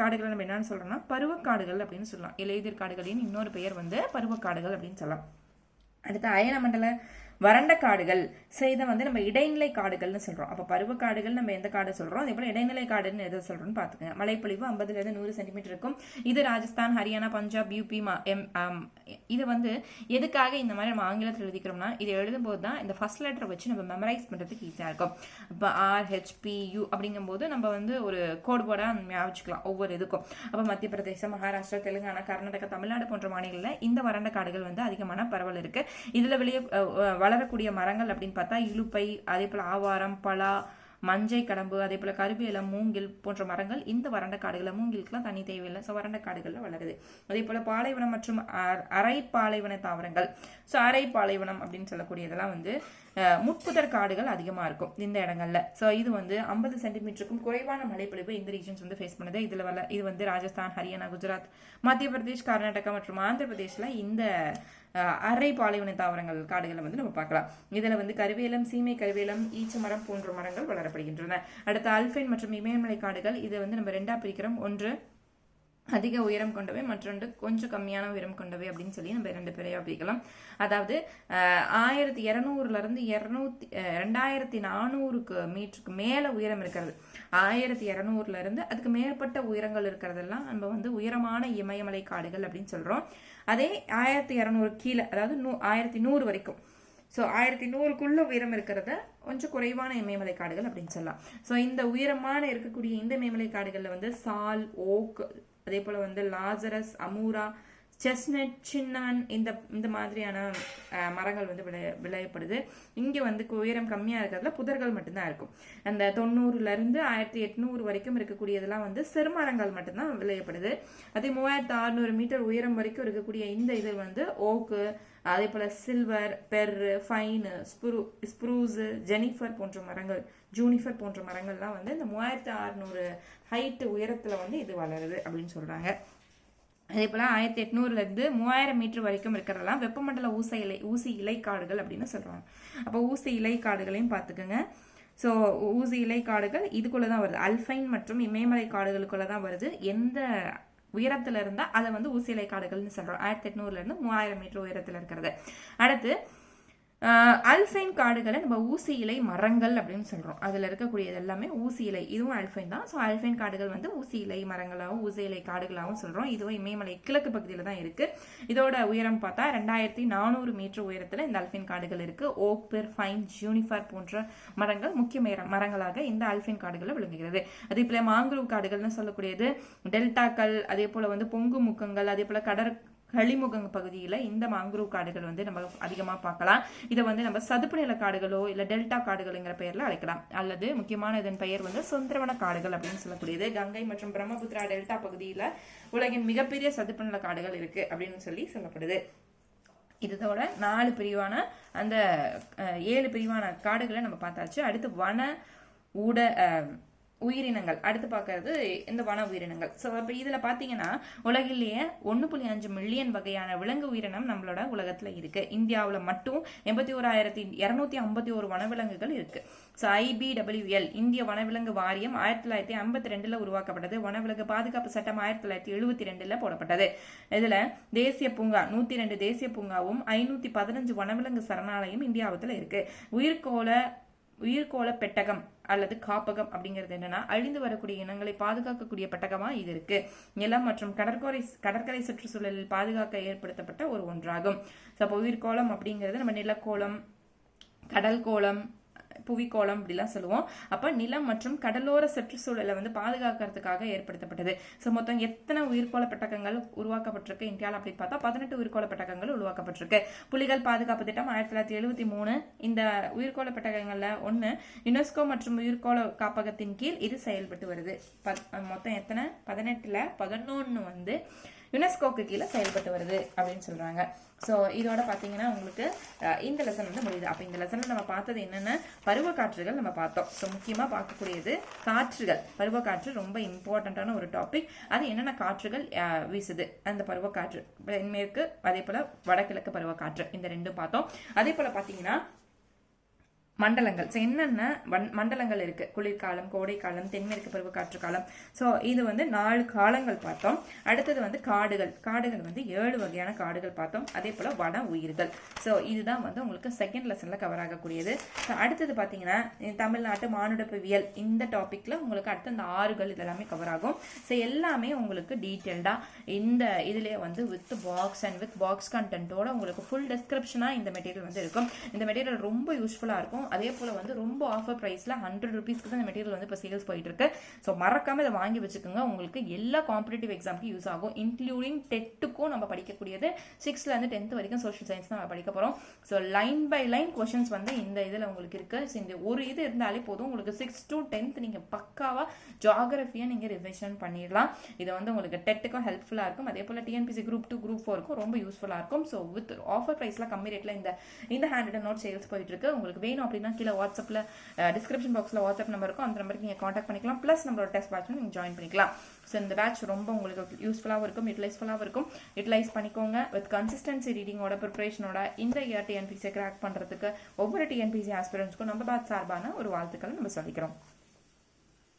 காடுகளை நம்ம என்னன்னு சொல்றோம்னா பருவக்காடுகள் அப்படின்னு சொல்லலாம். இலையுதிர் காடுகளின் இன்னொரு பெயர் வந்து பருவக்காடுகள் அப்படின்னு சொல்லலாம். அடுத்து அயன மண்டல வறண்ட காடுகள். ஸோ இதை வந்து நம்ம இடைநிலை காடுகள்னு சொல்றோம். அப்போ பருவக்காடுகள் நம்ம எந்த காடு சொல்றோம்? அதே போல இடைநிலை காடுன்னு எதை சொல்றோம்னு பார்த்துக்கங்க. மழைப்பொழிவு ஐம்பதுல இருந்து நூறு சென்டிமீட்டர் இருக்கும். இது ராஜஸ்தான் ஹரியானா பஞ்சாப் யூபி மா- எம் இது வந்து எதுக்காக இந்த மாதிரி நம்ம ஆங்கிலத்தில் எழுதிக்கிறோம்னா இது எழுதும்போது தான் இந்த ஃபர்ஸ்ட் லெட்டரை வச்சு நம்ம மெமரைஸ் பண்ணுறதுக்கு ஈஸியாக இருக்கும். இப்போ ஆர் அப்படிங்கும்போது நம்ம வந்து ஒரு கோடு போட ஞாபகம் ஒவ்வொரு இதுக்கும். அப்போ மத்திய பிரதேசம் மகாராஷ்டிரா தெலுங்கானா கர்நாடகா தமிழ்நாடு போன்ற மாநிலங்களில் இந்த வறண்ட காடுகள் வந்து அதிகமான பரவல் இருக்கு. இதில் வெளியே வளரக்கூடிய மரங்கள் அப்படின்னு பார்த்தா இலுப்பை அதே போல் ஆவாரம் பலா மஞ்சை கடம்பு அதே போல் கருவேலம் மூங்கில் போன்ற மரங்கள் இந்த வறண்ட காடுகளில் மூங்கிலுக்குலாம் தண்ணி தேவையில்லை. ஸோ வறண்ட காடுகளில் வளருது. அதே போல் பாலைவனம் மற்றும் அ- அரை பாலைவன தாவரங்கள். ஸோ அரை பாலைவனம் அப்படின்னு சொல்லக்கூடியதெல்லாம் வந்து முட்புதர் காடுகள் அதிகமாக இருக்கும் இந்த இடங்கள்ல. ஸோ இது வந்து ஐம்பது சென்டிமீட்டருக்கும் குறைவான மழைப்பொழிவு இந்த ரீஜன்ஸ் வந்து ஃபேஸ் பண்ணுது. இதில் வர இது வந்து ராஜஸ்தான் ஹரியானா குஜராத் மத்திய பிரதேஷ் கர்நாடகா மற்றும் ஆந்திர பிரதேஷில் இந்த அரை பாலைவன தாவரங்கள் காடுகளை வந்து நம்ம பார்க்கலாம். இதில் வந்து கருவேலம் சீமை கருவேலம் ஈச்ச மரம் போன்ற மரங்கள் வளரப்படுகின்றன. அடுத்து அல்பைன் மற்றும் இமயமலை காடுகள் இதை வந்து நம்ம ரெண்டா பிரிக்கிறோம். ஒன்று அதிக உயரம் கொண்டவை மற்றொன்று கொஞ்சம் கம்மியான உயரம் கொண்டவை அப்படின்னு சொல்லி நம்ம ரெண்டு பேரையும் அப்படிக்கலாம் அதாவது ஆயிரத்தி இரநூறுலேருந்து இரநூத்தி ரெண்டாயிரத்தி நானூறுக்கு மீட்டருக்கு மேலே உயரம் இருக்கிறது. ஆயிரத்தி இரநூறுலேருந்து அதுக்கு மேற்பட்ட உயரங்கள் இருக்கிறதெல்லாம் நம்ம வந்து உயரமான இமயமலை காடுகள் அப்படின்னு சொல்கிறோம் அதே ஆயிரத்தி இரநூறு கீழே அதாவது நூ ஆயிரத்தி நூறு வரைக்கும். ஸோ ஆயிரத்தி நூறுக்குள்ள உயரம் இருக்கிறத கொஞ்சம் குறைவான இமயமலை காடுகள் அப்படின்னு சொல்லலாம். ஸோ இந்த உயரமான இருக்கக்கூடிய இந்த இமயமலை காடுகளில் வந்து சால் ஓக் அதே போல் வந்து லாசரஸ் அமூரா செஸ்னட் சின்னான் இந்த இந்த மாதிரியான மரங்கள் வந்து விளைய விளையப்படுது. இங்கே வந்து உயரம் கம்மியாக இருக்கிறதுல புதர்கள் மட்டும்தான் இருக்கும். அந்த தொண்ணூறுலேருந்து ஆயிரத்தி எட்நூறு வரைக்கும் இருக்கக்கூடியதெல்லாம் வந்து செருமரங்கள் மட்டும்தான் விளையப்படுது. அதே மூவாயிரத்து அறுநூறு மீட்டர் உயரம் வரைக்கும் இருக்கக்கூடிய இந்த இது வந்து ஓக்கு அதே போல் silver fir pine spruce spruce juniper போன்ற மரங்கள் ஜூனிஃபர் போன்ற மரங்கள்லாம் வந்து இந்த மூவாயிரத்து அறுநூறு ஹைட்டு உயரத்தில் வந்து இது வளருது அப்படின்னு சொல்கிறாங்க அதே போல் ஆயிரத்தி எட்நூறுலேருந்து மூவாயிரம் மீட்டர் வரைக்கும் இருக்கிறதெல்லாம் வெப்பமண்டல ஊச இலை ஊசி இலைக்காடுகள் அப்படின்னு சொல்கிறாங்க அப்போ ஊசி இலைக்காடுகளையும் பார்த்துக்கோங்க. ஸோ ஊசி இலைக்காடுகள் இதுக்குள்ளே தான் வருது. அல்ஃபைன் மற்றும் இமயமலை காடுகளுக்குள்ளே தான் வருது. எந்த உயரத்தில் இருந்தால் அதை வந்து ஊசி இலைக்காடுகள்னு சொல்கிறோம் ஆயிரத்தி எட்நூறுலேருந்து மூவாயிரம் மீட்டர் உயரத்தில் இருக்கிறது. அடுத்து அல்ஃபைன் காடுகளை நம்ம ஊசி இலை மரங்கள் அப்படின்னு சொல்கிறோம் அதில் இருக்கக்கூடியது எல்லாமே ஊசி இலை. இதுவும் அல்ஃபைன் தான். ஸோ அல்ஃபைன் காடுகள் வந்து ஊசி இலை மரங்களாகவும் ஊசி இலை காடுகளாகவும் சொல்கிறோம் இதுவும் இமயமலை கிழக்கு பகுதியில் தான் இருக்குது இதோட உயரம் பார்த்தா ரெண்டாயிரத்தி நானூறு மீட்டர் உயரத்தில் இந்த அல்ஃபைன் காடுகள் இருக்குது ஓப்பர் ஃபைன் ஜூனிஃபர் போன்ற மரங்கள் முக்கிய மரங்களாக இந்த அல்ஃபைன் காடுகளில் விளங்குகிறது. அதே போல் மாங்குரூவ் காடுகள்னு சொல்லக்கூடியது டெல்டாக்கள் அதே போல் வந்து பொங்கு முக்கங்கள் அதே போல் கடற் களிமுகம் பகுதியில் இந்த மாங்குரூவ் காடுகள் வந்து நம்ம அதிகமாக பார்க்கலாம். இதை வந்து நம்ம சதுப்பு நில காடுகளோ இல்லை டெல்டா காடுகள்ங்கிற பெயரில் அழைக்கலாம். அல்லது முக்கியமான இதன் பெயர் வந்து சுந்தரவன காடுகள் அப்படின்னு சொல்லக்கூடியது. கங்கை மற்றும் பிரம்மபுத்திரா டெல்டா பகுதியில் உலகின் மிகப்பெரிய சதுப்பு நில காடுகள் இருக்குது அப்படின்னு சொல்லி சொல்லப்படுது. இதோட நாலு பிரிவான அந்த ஏழு பிரிவான காடுகளை நம்ம பார்த்தாச்சு. அடுத்து வன ஊட உயிரினங்கள். அடுத்து பார்க்கறது இந்த வன உயிரினங்கள். ஸோ அப்போ இதில் பார்த்தீங்கன்னா உலகிலேயே ஒன்று புள்ளி அஞ்சு மில்லியன் வகையான விலங்கு உயிரினம் நம்மளோட உலகத்தில் இருக்குது இந்தியாவில் மட்டும் எண்பத்தி ஓராயிரத்தி இரநூத்தி ஐம்பத்தி ஒரு வனவிலங்குகள் இருக்குது ஸோ ஐபிடபிள்யூஎல் இந்திய வனவிலங்கு வாரியம் ஆயிரத்தி தொள்ளாயிரத்தி ஐம்பத்தி ரெண்டில் உருவாக்கப்பட்டது. வனவிலங்கு பாதுகாப்பு சட்டம் ஆயிரத்தி தொள்ளாயிரத்தி எழுபத்தி ரெண்டில் போடப்பட்டது. இதில் தேசிய பூங்கா நூற்றி ரெண்டு தேசிய பூங்காவும் ஐநூற்றி பதினஞ்சு வனவிலங்கு சரணாலயம் இந்தியாவத்தில் இருக்குது உயிர்கோள உயிர்கோள பெட்டகம் அல்லது காப்பகம் அப்படிங்கிறது என்னன்னா அழிந்து வரக்கூடிய இனங்களை பாதுகாக்கக்கூடிய பெட்டகமா இது இருக்கு. நிலம் மற்றும் கடற்கரை கடற்கரை சுற்றுச்சூழலில் பாதுகாக்க ஏற்படுத்தப்பட்ட ஒரு ஒன்றாகும். ஸோ அப்போ உயிர்கோளம் அப்படிங்கிறது நம்ம நிலக்கோளம் கடல் கோளம் புவிக்கோளம் அப்படிலாம் சொல்லுவோம். அப்போ நிலம் மற்றும் கடலோர சுற்றுச்சூழலை வந்து பாதுகாக்கிறதுக்காக ஏற்படுத்தப்பட்டது. ஸோ மொத்தம் எத்தனை உயிர்கோள பெட்டகங்கள் உருவாக்கப்பட்டிருக்கு இந்தியாவில் அப்படின்னு பார்த்தா பதினெட்டு உயிர்கோள பெட்டகங்கள் உருவாக்கப்பட்டிருக்கு. புலிகள் பாதுகாப்பு திட்டம் ஆயிரத்தி தொள்ளாயிரத்தி எழுபத்தி மூணு இந்த உயிர்கோள பட்டகங்களில் ஒன்று யுனெஸ்கோ மற்றும் உயிர்கோள காப்பகத்தின் கீழ் இது செயல்பட்டு வருது. பத்- மொத்தம் எத்தனை? பதினெட்டில் பதினொன்று வந்து யுனெஸ்கோக்கு கீழே செயல்பட்டு வருது அப்படின்னு சொல்கிறாங்க ஸோ இதோட பார்த்தீங்கன்னா உங்களுக்கு இந்த லெசன் வந்து முடியுது. அப்போ இந்த லெசனில் நம்ம பார்த்தது என்னென்ன? பருவ காற்றுகள் நம்ம பார்த்தோம். ஸோ முக்கியமாக பார்க்கக்கூடியது காற்றுகள். பருவ காற்று ரொம்ப இம்பார்ட்டண்ட்டான ஒரு டாபிக் அது என்னென்ன காற்றுகள் வீசுது? அந்த பருவ காற்று தென்மேற்கு அதே போல் வடகிழக்கு பருவ காற்று இந்த ரெண்டும் பார்த்தோம். அதே போல் பார்த்தீங்கன்னா மண்டலங்கள். ஸோ என்னென்ன மண்டலங்கள் இருக்கு? குளிர்காலம் கோடைக்காலம் தென்மேற்கு பருவக்காற்று காலம். ஸோ இது வந்து நாலு காலங்கள் பார்த்தோம். அடுத்தது வந்து காடுகள். காடுகள் வந்து ஏழு வகையான காடுகள் பார்த்தோம். அதே போல வன உயிர்கள். ஸோ இதுதான் வந்து உங்களுக்கு செகண்ட் லெசன்ல கவர் ஆகக்கூடியது. ஸோ அடுத்தது பார்த்தீங்கன்னா தமிழ்நாட்டு மானுடப்பவியல். இந்த டாபிக்ல உங்களுக்கு அடுத்த இந்த ஆறுகள் இதெல்லாமே கவர் ஆகும். ஸோ எல்லாமே உங்களுக்கு டீட்டெயில்டா இந்த இதுலேயே வந்து with box and with box கண்டென்ட்டோட உங்களுக்கு ஃபுல் டெஸ்கிரிப்ஷனாக இந்த மெட்டீரியல் வந்து இருக்கும். இந்த மெட்டீரியல் ரொம்ப யூஸ்ஃபுல்லாக இருக்கும். அதே போல் வந்து ரொம்ப ஆஃபர் ப்ரைஸில் ஹண்ட்ரட் ருபீஸ்க்கு தான் இந்த மெட்டீரியல் வந்து இப்போ சேல்ஸ் போயிட்டு இருக்கு ஸோ மறக்காம இதை வாங்கி வச்சுக்கோங்க. உங்களுக்கு எல்லா காம்படிட்டிவ் எக்ஸாமுக்கு யூஸ் ஆகும். இன்க்ளூடிங் டெட்டுக்கும் நம்ம படிக்கக்கூடியது. சிக்ஸ்த்லேருந்து டென்த் வரைக்கும் சோஷியல் சயின்ஸ் தான் நம்ம படிக்க போகிறோம் so line by line questions வந்து இந்த இதில் உங்களுக்கு இருக்கு. ஸோ இந்த ஒரு இது இருந்தாலே போதும். உங்களுக்கு சிக்ஸ் டு டென்த் நீங்கள் பக்காவாக ஜாகிரஃபியாக நீங்கள் ரிவிஷன் பண்ணிடலாம். இது வந்து உங்களுக்கு டெட்டுக்கும் ஹெல்ப்ஃபுல்லாக இருக்கும். அதே போல் டிஎன்பிசி குரூப் டூ குரூப் ஃபோருக்கும் ரொம்ப யூஸ்ஃபுல்லாக இருக்கும். ஸோ வித் ஆஃபர் ப்ரைஸ்லாம் கம்மி ரேட்டில் இந்த இந்த ஹேண்ட் நோட் சேல்ஸ் போயிட்டு இருக்கு உங்களுக்கு வேணும் அப்படின்னா கீழே வாட்ஸ்அப்பில் டிஸ்கிரிப்ஷன் பாக்ஸில் வாட்ஸ்அப் நம்பர் இருக்கும். அந்த நம்பருக்கு நீங்கள் காண்டாக்ட் பண்ணிக்கலாம். ப்ளஸ் நம்மளோட டெஸ்ட் பேட்ச் நீங்கள் ஜாயின் பண்ணிக்கலாம். ஸோ இந்த பேட்ச் ரொம்ப உங்களுக்கு யூஸ்ஃபுல்லாகவும் இருக்கும் யூட்டிலைஸ்ஃபுல்லாகவும் இருக்கும். யூட்டிலைஸ் பண்ணிக்கோங்க. வித் கன்சிஸ்டன்சி ரீடிங்கோட ப்ரிப்பரேஷனோட இந்த இயர் டிஎன்பிசியை கிராக் பண்ணுறதுக்கு ஒவ்வொரு டிஎன்பிசி ஆஸ்பிரன்ஸ்க்கும் நம்ம பேட்ச் சார்பான ஒரு வாழ்த்துக்களை நம்ம சொல்லிக்கிறோம்.